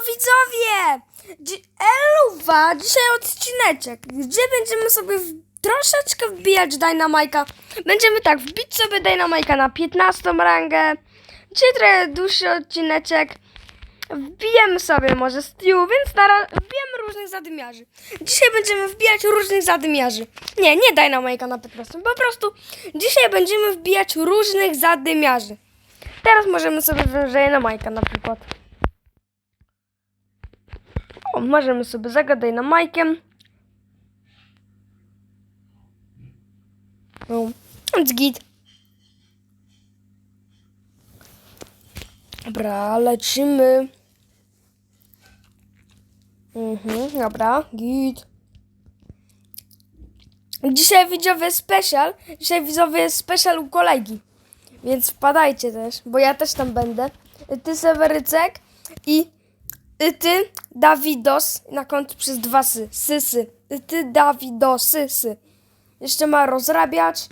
widzowie! Eluwa, dzisiaj odcineczek, gdzie będziemy sobie w, troszeczkę wbijać Dynamajka. Będziemy tak, wbić sobie Dynamajka na 15 rangę, czyli trochę dłuższy odcineczek. Wbijemy sobie może Stew, więc na wbijemy różnych zadymiarzy. Dzisiaj będziemy wbijać różnych zadymiarzy. Nie, nie Dynamajka na 15, po prostu dzisiaj będziemy wbijać różnych zadymiarzy. Teraz możemy sobie wziąć Dynamajka na przykład. O, możemy sobie zagadać na Majkiem. No, więc git. Dobra, lecimy. Mhm, dobra, git. Dzisiaj widzowie special. Dzisiaj widzowie special u kolegi. Więc wpadajcie też, bo ja też tam będę. Ty Sewerycek i ty Dawidos na kont przez dwa sy. Sysy. Ty Dawidosy. Sy. Jeszcze ma rozrabiać.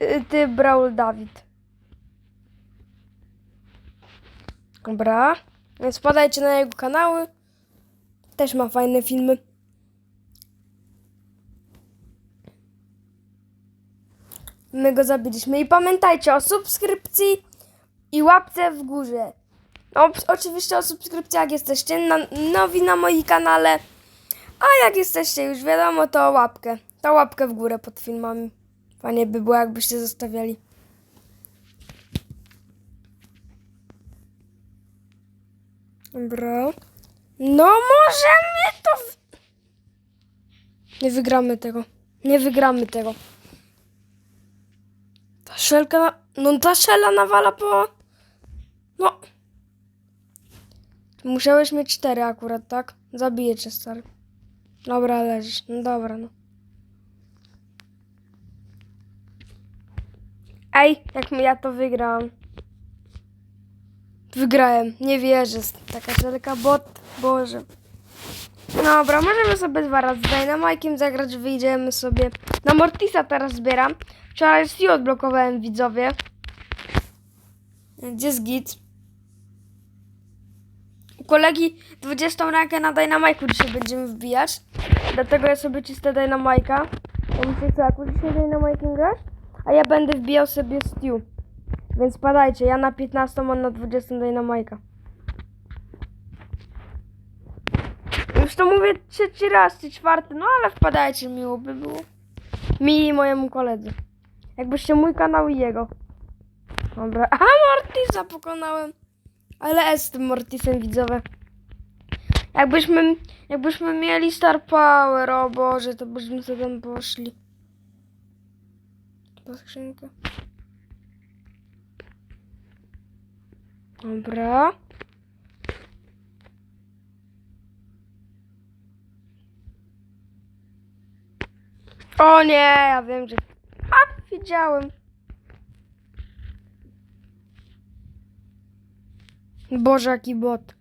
Y, Ty Braul Dawid. Dobra. Więc wpadajcie na jego kanały. Też ma fajne filmy. My go zabiliśmy. I pamiętajcie o subskrypcji i łapce w górze. No, oczywiście o subskrypcji, jak jesteście na, nowi na moim kanale. A jak jesteście już wiadomo, to łapkę. To łapkę w górę pod filmami. Fajnie by było, jakbyście zostawiali. Dobra. No możemy to... W... Nie wygramy tego. Nie wygramy tego. Ta szelka... No ta szela nawala po... No... Musiałeś mieć cztery akurat, tak? Zabiję cię, stary. Dobra, leżysz. No dobra, no. Ej, jak ja to wygrałam. Wygrałem. Nie wierzę. Taka szelka bot. Boże. Dobra, możemy sobie dwa razy z Dynamike'iem zagrać. Wyjdziemy sobie. Na Mortisa teraz zbieram. Wczoraj Steel odblokowałem widzowie. Gdzie jest git? Kolegi 20 rankę na Dynamike'u dzisiaj będziemy wbijać. Dlatego ja sobie czyste Dynamike'a. Bo myślę, co, jak dzisiaj Dynamike'em grasz? A ja będę wbijał sobie Stew. Więc padajcie, ja na 15, on na 20 Dynamike'a. Już to mówię trzeci raz, czy czwarty, no ale wpadajcie, miło by było. Mi i mojemu koledze. Jakbyście mój kanał i jego. Dobra, aha, Mortisa pokonałem. Ale S z tym Mortisem widzowe. Jakbyśmy, jakbyśmy mieli Star Power, o Boże, to byśmy sobie tam poszli. Ta skrzynka. Dobra. O nie, ja wiem, że... A. Boże, jaki bot.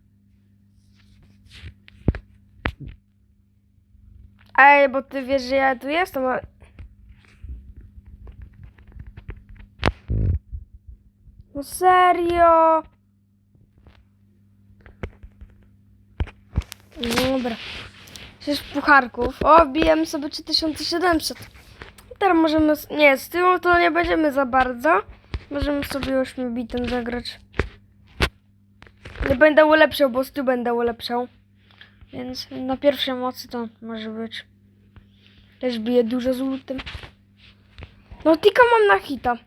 Ej, bo ty wiesz, że ja tu jestem, ale... No serio? Dobra. Sześć pucharków. O, bijemy sobie 3700. Teraz możemy... Nie, z tyłu to nie będziemy za bardzo. Możemy sobie 8 bitem zagrać. Nie będę ulepszał, bo tyłu będę ulepszał. Więc na pierwszej mocy to może być. Też bije dużo z. No, tika mam na hita.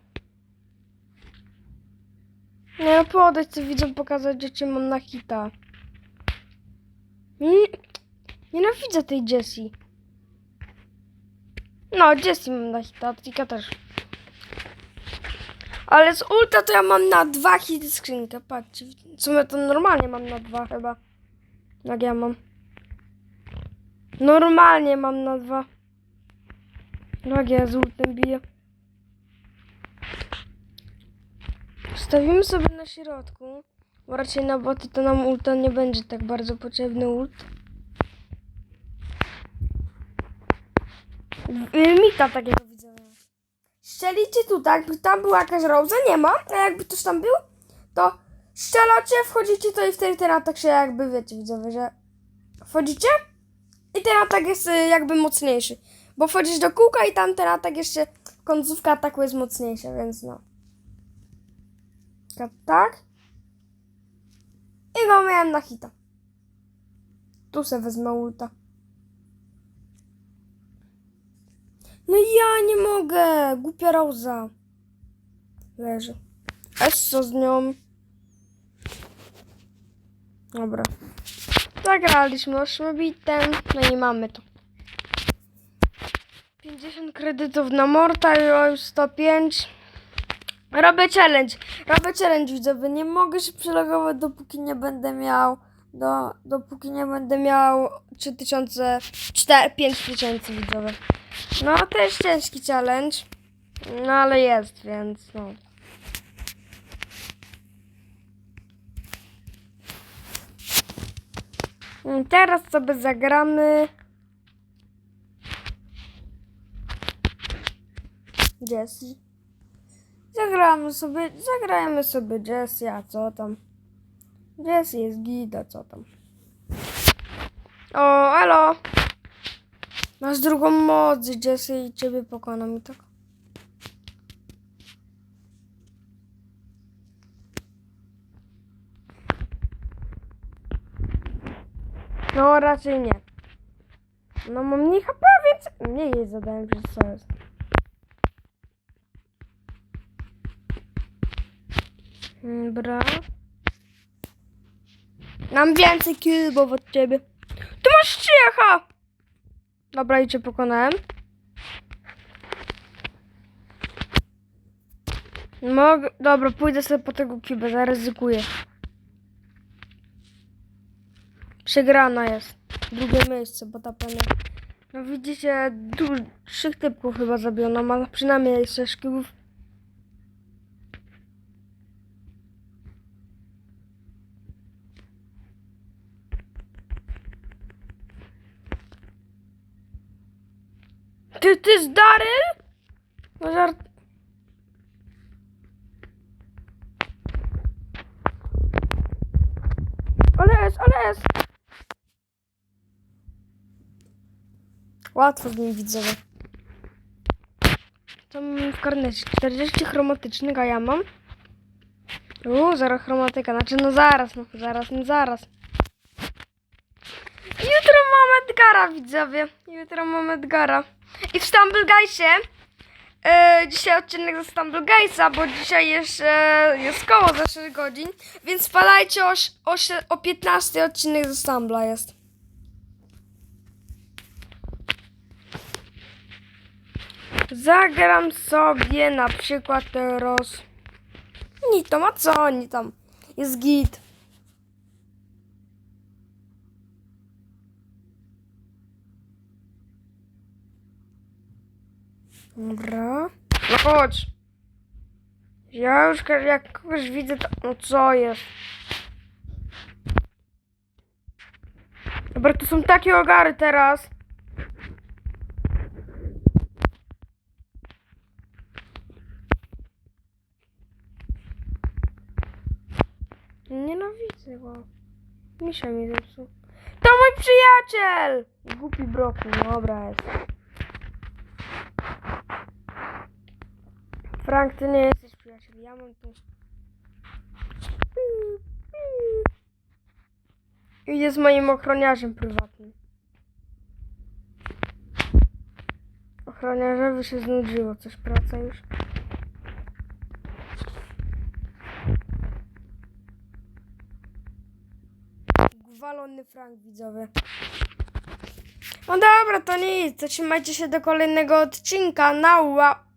Nie, no podejdź, co widzę pokazać, że cię mam na hita. Nie, nienawidzę tej Jessie. No, Jessie mam na hita, tika też. Ale z ulta to ja mam na dwa hity skrzynkę, patrzcie. W sumie to normalnie mam na dwa chyba. Jak ja mam. Normalnie mam na dwa. No jak ja z ultem biję. Stawimy sobie na środku. Bo raczej na boty to nam ulta nie będzie tak bardzo potrzebny ult. Y, Mita takiego. Strzelicie tu tak, by tam była jakaś Rosa, nie ma. A jakby ktoś tam był, to strzelacie, wchodzicie to i wtedy ten atak się jakby, wiecie widzowie, że wchodzicie i ten atak jest y, jakby mocniejszy. Bo wchodzisz do kółka i tam ten atak jeszcze, końcówka ataku jest mocniejsza, więc no. Tak, Tak. I go miałem na hita. Tu se wezmę ulta. No ja nie mogę. Głupia Roza. Leży. Aż co z nią? Dobra. Zagraliśmy ośmiobitem. No i mamy to. 50 kredytów na Mortal, już 105. Robię challenge. Robię challenge widzowie. Nie mogę się przelogować dopóki nie będę miał do, dopóki nie będę miał 3000 4, 5000 widzowie. No jest ciężki challenge. No ale jest, więc no. Teraz sobie zagramy. Jessie. Zagramy sobie, zagrajmy sobie Jessie, a co tam? Jessie jest gida, co tam? O, elo! Masz drugą moc, Jessie i ciebie pokonam i tak. No, raczej nie. No, mam mniej HP, więc mniej jej zadałem, co jest. Dobra. Mam więcej killbów od ciebie. Ty masz trzycha! Dobra, i cię pokonałem. Mogę... Dobra, pójdę sobie po tego kibę, zaryzykuję. Przegrana jest. Drugie miejsce, bo ta pana... No widzicie, du- trzech typków chyba zabiono, ma przynajmniej sześć kibów. Ty, ty z Daryl? No żart... Ale jest, ale jest! Łatwo z nim widzowie. Co mam w karnecie? 40 chromatycznych, a ja mam? Uuu, zero chromatyka. Znaczy, no zaraz, no zaraz, no zaraz. Jutro mamy Edgara, widzowie. Jutro mamy Edgara. I w Stumble Guysie, e, dzisiaj odcinek ze Stumble Guysa, bo dzisiaj jest, e, jest koło za 6 godzin, więc wpadajcie o, o, o 15 odcinek ze Stumbla jest. Zagram sobie na przykład teraz... Ni to ma co oni tam? Jest git. Dobra. No chodź. Ja już jak kogoś widzę, to... No co jest? Dobra, to są takie ogary teraz. Nienawidzę go. Misia mi zepsuł. To mój przyjaciel! Głupi broku, dobra jest. Frank, ty nie jesteś przyjaciel, ja mam tu. I jest moim ochroniarzem prywatnym. Ochroniarzowi się znudziło coś praca już. Gwalony Frank widzowie. No dobra, to nic. To trzymajcie się do kolejnego odcinka. Nała.